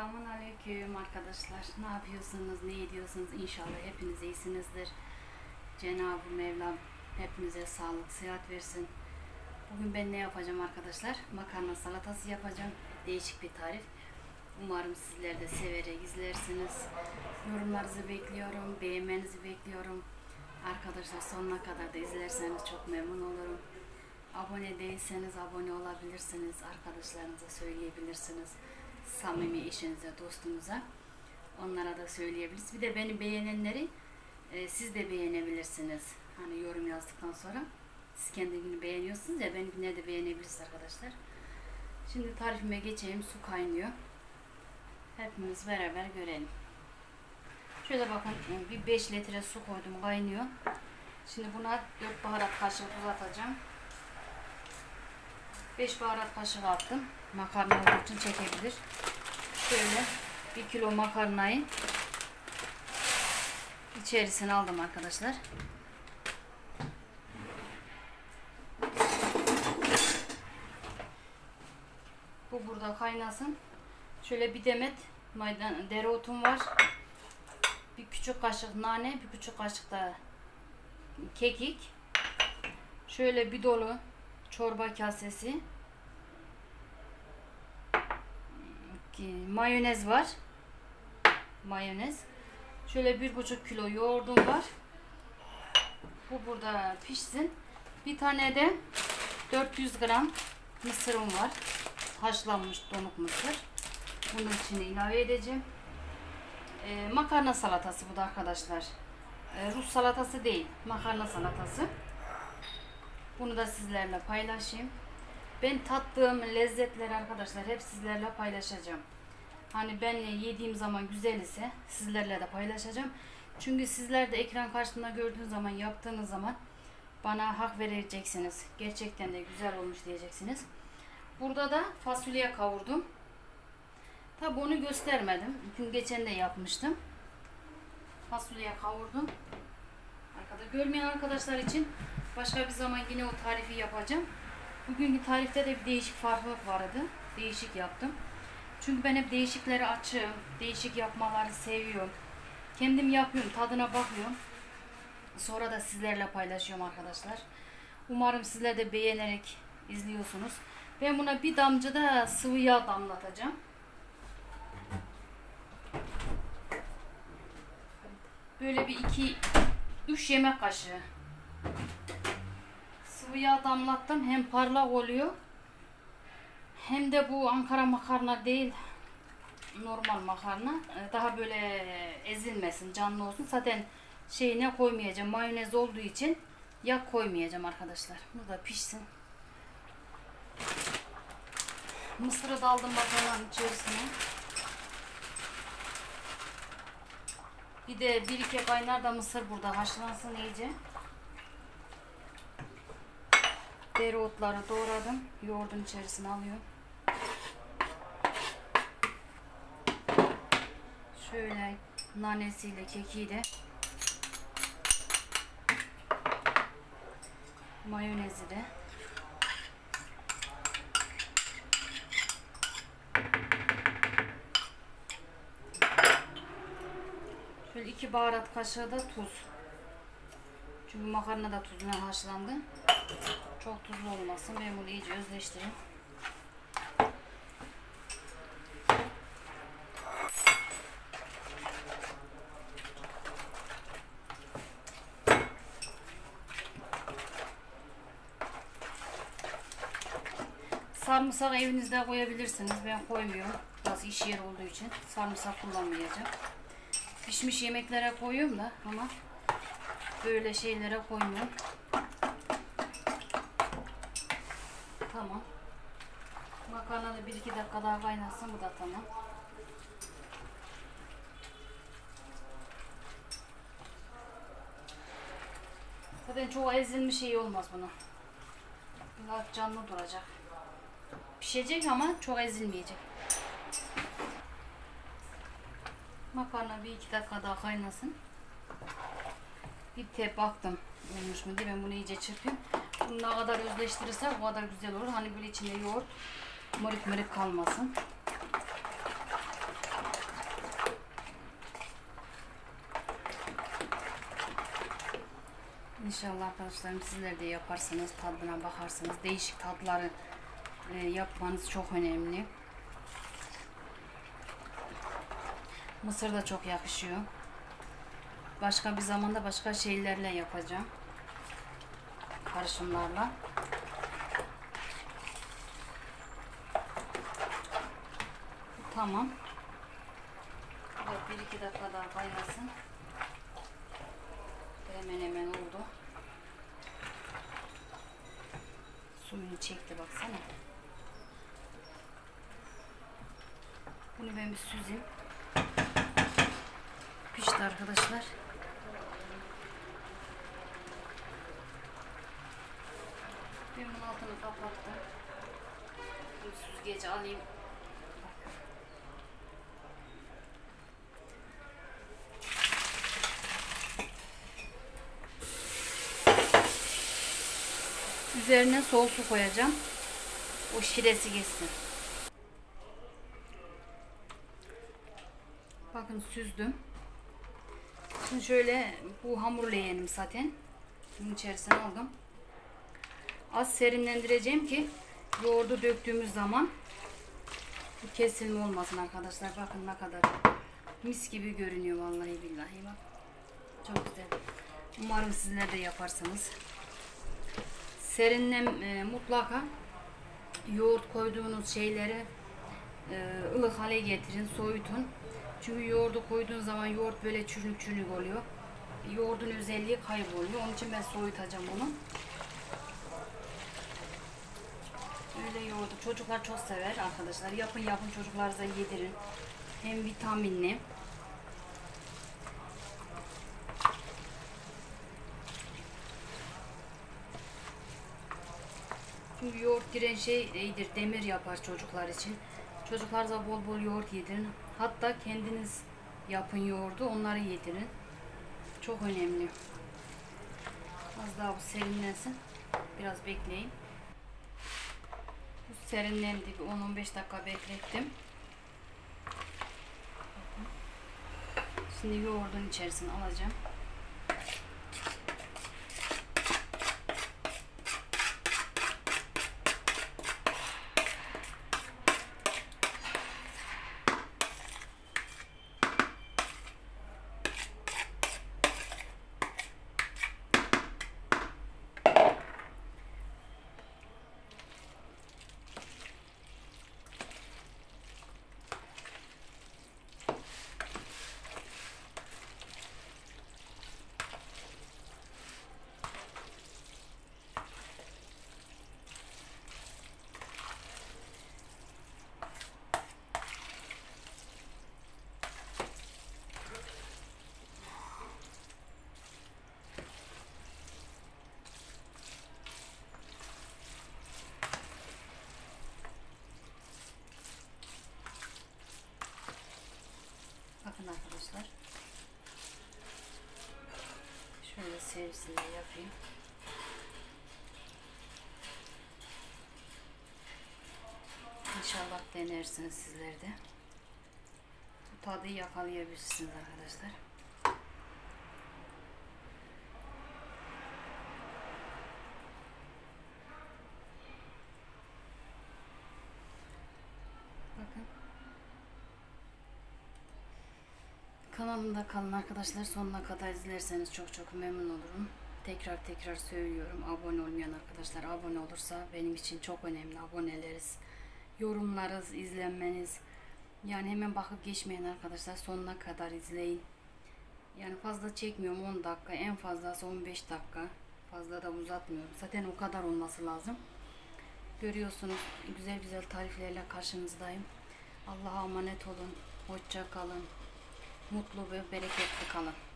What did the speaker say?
Selamun Aleyküm arkadaşlar. Ne yapıyorsunuz, ne ediyorsunuz? İnşallah hepiniz iyisinizdir. Cenab-ı Mevlam hepinize sağlık, sıhhat versin. Bugün ben ne yapacağım arkadaşlar? Makarna salatası yapacağım. Değişik bir tarif. Umarım sizler de severek izlersiniz. Yorumlarınızı bekliyorum, beğenmenizi bekliyorum. Arkadaşlar sonuna kadar da izlerseniz çok memnun olurum. Abone değilseniz abone olabilirsiniz. Arkadaşlarınıza söyleyebilirsiniz. Samimi eşinize, dostunuza. Onlara da söyleyebilirsiniz. Bir de beni beğenenleri e, siz de beğenebilirsiniz. Hani yorum yazdıktan sonra. Siz kendini beğeniyorsunuz ya benimkine de beğenebilirsiniz arkadaşlar. Şimdi tarifime geçeyim. Su kaynıyor. Hepimiz beraber görelim. Şöyle bakın bir 5 litre su koydum kaynıyor. Şimdi buna 4 baharat kaşığı tuz atacağım. 5 baharat kaşığı attım. Makarna olduğu için çekebilir. Şöyle 1 kilo makarnayı içerisine aldım arkadaşlar. Bu burada kaynasın. Şöyle bir demet maydan dereotum var. Bir küçük kaşık nane, bir küçük kaşık da kekik. Şöyle bir dolu çorba kasesi. Mayonez var. Mayonez. Şöyle bir buçuk kilo yoğurdum var. Bu burada pişsin. Bir tane de 400 gram mısırım var. Haşlanmış donuk mısır. Bunun içine ilave edeceğim. Ee, makarna salatası bu da arkadaşlar. Ee, Rus salatası değil. Makarna salatası. Bunu da sizlerle paylaşayım. Ben tattığım lezzetleri arkadaşlar hep sizlerle paylaşacağım. Hani ben yediğim zaman güzel ise sizlerle de paylaşacağım. Çünkü sizler de ekran karşısında gördüğünüz zaman yaptığınız zaman bana hak vereceksiniz. Gerçekten de güzel olmuş diyeceksiniz. Burada da fasulye kavurdum. Tabi onu göstermedim. Çünkü geçen de yapmıştım. Fasulye kavurdum. Arkada görmeyen arkadaşlar için başka bir zaman yine o tarifi yapacağım. Bugünkü tarifte de bir değişik farklılık vardı. Değişik yaptım. Çünkü ben hep değişikleri açığım. Değişik yapmaları seviyorum. Kendim yapıyorum, tadına bakıyorum. Sonra da sizlerle paylaşıyorum arkadaşlar. Umarım sizler de beğenerek izliyorsunuz. Ben buna bir damcı da sıvı yağ damlatacağım. Böyle bir iki, üç yemek kaşığı sıvı yağ damlattım. Hem parlak oluyor. Hem de bu Ankara makarna değil. Normal makarna. Ee, Daha böyle ezilmesin, canlı olsun. Zaten şeyine koymayacağım. Mayonez olduğu için yağ koymayacağım arkadaşlar. Bu da pişsin. Mısırı da aldım makarnanın içerisine. Bir de bir iki kaynar da mısır burada haşlansın iyice. Dereotları doğradım. Yoğurdun içerisine alıyorum. Şöyle nanesiyle kekiği de mayonezi de Şöyle iki baharat kaşığı da tuz. Çünkü makarna da tuzuna haşlandı. Çok tuzlu olmasın. Ben bunu iyice özleştireyim. Sarımsak evinizde koyabilirsiniz. Ben koymuyorum. Biraz iş yeri olduğu için sarımsak kullanmayacağım. Pişmiş yemeklere koyuyorum da ama böyle şeylere koymuyorum. Tamam. Makarna da 1-2 dakika daha kaynasın. Bu da tamam. Zaten çok ezilmiş şey olmaz buna. Biraz canlı duracak. Pişecek ama çok ezilmeyecek. Makarna bir iki dakika daha kaynasın. Bir te baktım olmuş mu diye ben bunu iyice çırpayım. Ne kadar özleştirirsen o kadar güzel olur. Hani böyle içinde yoğurt mırık mırık kalmasın. İnşallah arkadaşlarım sizler de yaparsanız tadına bakarsanız değişik tatları e, yapmanız çok önemli. Mısır da çok yakışıyor. Başka bir zamanda başka şeylerle yapacağım. Karışımlarla. Tamam. Bir iki dakika daha kaynasın. Hemen hemen oldu. Suyunu çekti baksana. Bunu ben bir süzeyim. Pişti arkadaşlar. Bunun altını kapattım. Bir süzgeci alayım. Üzerine soğuk su koyacağım. O şiresi geçsin. Bakın süzdüm. Şimdi şöyle bu hamurla yiyelim zaten. Bunun içerisine aldım. Az serinlendireceğim ki yoğurdu döktüğümüz zaman kesilme olmasın arkadaşlar. Bakın ne kadar mis gibi görünüyor vallahi billahi bak. Çok güzel. Umarım sizler de yaparsınız. Serinlem e, mutlaka yoğurt koyduğunuz şeyleri e, ılık hale getirin, soğutun. Çünkü yoğurdu koyduğun zaman yoğurt böyle çürük çürük oluyor. Yoğurdun özelliği kayboluyor. Onun için ben soğutacağım bunu. Öyle yoğurdu. Çocuklar çok sever arkadaşlar. Yapın yapın çocuklarınıza yedirin. Hem vitaminli. Çünkü yoğurt giren şey iyidir. Demir yapar çocuklar için. Çocuklarınıza bol bol yoğurt yedirin. Hatta kendiniz yapın yoğurdu. Onları yedirin. Çok önemli. Az daha bu serinlensin. Biraz bekleyin. Bu serinlendi. Bir 10-15 dakika beklettim. Şimdi yoğurdun içerisine alacağım. Bakın arkadaşlar. Şöyle servisini yapayım. İnşallah denersiniz sizler de. Bu tadı yakalayabilirsiniz arkadaşlar. Bakın. Kanalımda kalın arkadaşlar. Sonuna kadar izlerseniz çok çok memnun olurum. Tekrar tekrar söylüyorum. Abone olmayan arkadaşlar abone olursa benim için çok önemli. Aboneleriz, yorumlarız, izlenmeniz. Yani hemen bakıp geçmeyin arkadaşlar. Sonuna kadar izleyin. Yani fazla çekmiyorum 10 dakika. En fazlası 15 dakika. Fazla da uzatmıyorum. Zaten o kadar olması lazım. Görüyorsunuz güzel güzel tariflerle karşınızdayım. Allah'a emanet olun. Hoşça kalın. Mutlu ve bereketli kalın.